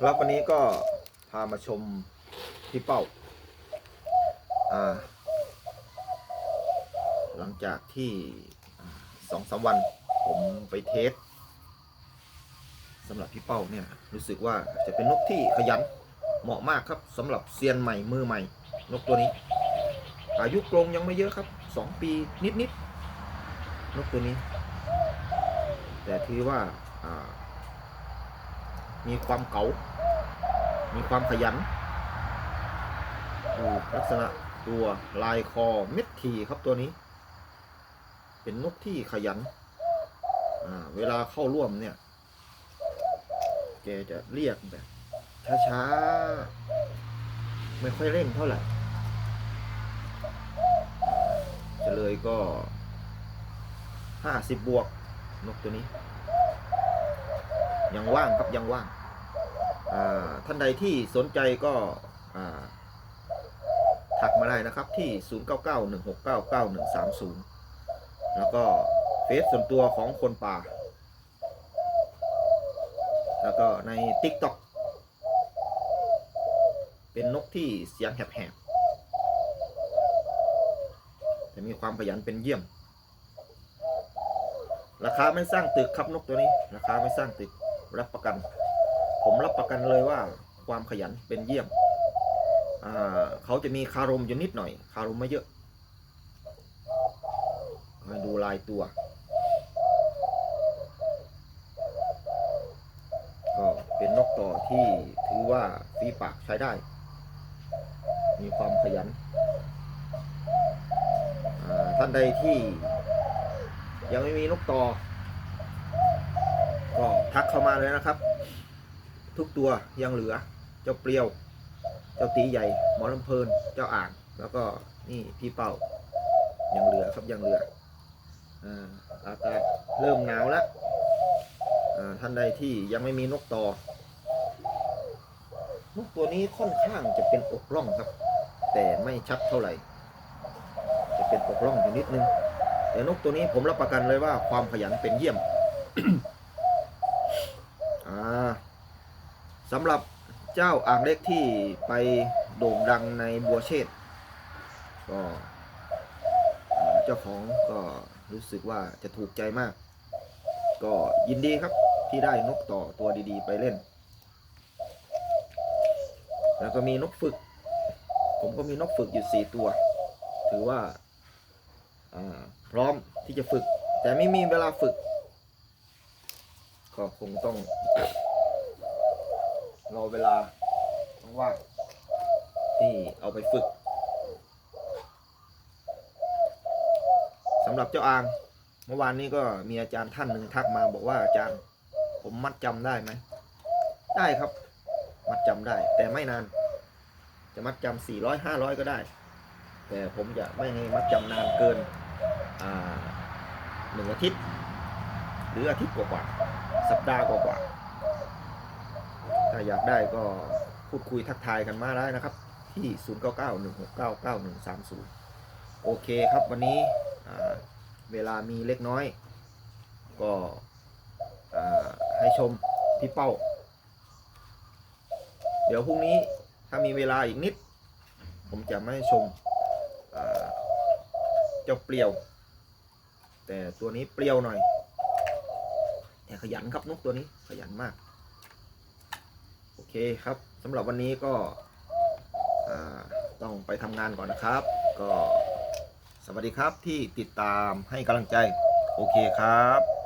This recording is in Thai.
แล้ววันนี้ก็พามาชมพี่เป้าอ่า หลังจากที่สองสามวันผมไปเทสสำหรับพี่เป้าเนี่ยรู้สึกว่าจะเป็นนกที่ขยันเหมาะมากครับสำหรับเซียนใหม่มือใหม่ นกตัวนี้ อายุกรงยังไม่เยอะครับสองปีนิดๆนกตัวนี้ แต่ถือว่าอ่า มีความเก๋า มีความขยันดูลักษณะตัวลายคอเม็ดทีครับตัวนี้ เป็นนกที่ขยัน เวลาเข้าร่วมเนี่ย แกจะเรียกแบบช้าๆ ไม่ค่อยเร่งเท่าไหร่จะเลยก็ห้าสิบบวกนกตัวนี้ ยังว่างครับยังว่างท่านใดที่สนใจก็ทักมาได้นะครับที่ 0991699130 แล้วก็เฟซส่วนตัวของคนป่า แล้วก็ใน TikTok เป็นนกที่เสียงแหบๆแต่มีความขยันเป็นเยี่ยม ราคาไม่สร้างตึกครับนกตัวนี้ ราคาไม่สร้างตึก รับประกัน ผมรับประกันเลยว่าความขยันเป็นเยี่ยมเขาจะมีคารมอยู่นิดหน่อย คารมไม่เยอะมาดูลายตัวก็เป็นนกต่อที่ถือว่าฝีปากใช้ได้ มีความขยันท่านใดที่ยังไม่มีนกต่อ ก็ทักเข้ามาเลยนะครับ ทุกตัวยังเหลือ เจ้าเปรียว เจ้าตีใหญ่ หมอลำเพลิน เจ้าอ่าง แล้วก็นี่พี่เป่า ยังเหลือครับยังเหลืออ่าอากาศเริ่มหนาวแล้วอ่าท่านใดที่ยังไม่มีนกต่อนกตัวนี้ค่อนข้างจะเป็นอกร่องครับ แต่ไม่ชัดเท่าไหร่ จะเป็นอกร่องอยู่นิดนึงแต่นกตัวนี้ผมรับประกันเลยว่าความขยันเป็นเยี่ยม อ่า สำหรับเจ้าอ่างเล็กที่ไปโด่งดังในบัวเชษก็เจ้าของก็รู้สึกว่าจะถูกใจมาก ก็ยินดีครับที่ได้นกต่อตัวดีๆ ไปเล่น แล้วก็มีนกฝึก ผมก็มีนกฝึกอยู่สี่ตัว ถือว่าพร้อมที่จะฝึก แต่ไม่มีเวลาฝึก ก็คงต้อง เวลาว่างๆที่เอาไปฝึกสำหรับเจ้าอาง เมื่อวานนี้ก็มีอาจารย์ท่านหนึ่งทักมาบอกว่าอาจารย์ ผมมัดจำได้ไหม ได้ครับ มัดจำได้ แต่ไม่นาน จะมัดจำสี่ร้อยห้าร้อยก็ได้ แต่ผมจะไม่ให้มัดจำนานเกินหนึ่งอาทิตย์ หรืออาทิตย์กว่าๆสัปดาห์กว่าๆ ถ้าอยากได้ก็พูดคุยทักทายกันมาได้นะครับ ที่ 0991699130 โอเคครับวันนี้เวลามีเล็กน้อย ก็ให้ชมพี่เป้า เดี๋ยวพรุ่งนี้ถ้ามีเวลาอีกนิด ผมจะไม่ให้ชมเจ้าเปลียว แต่ตัวนี้เปรี้ยวหน่อยแต่ขยันครับนกตัวนี้ขยันมาก โอเคครับสำหรับวันนี้ก็ต้องไปทำงานก่อนนะครับ ก็สวัสดีครับที่ติดตามให้กำลังใจ โอเคครับ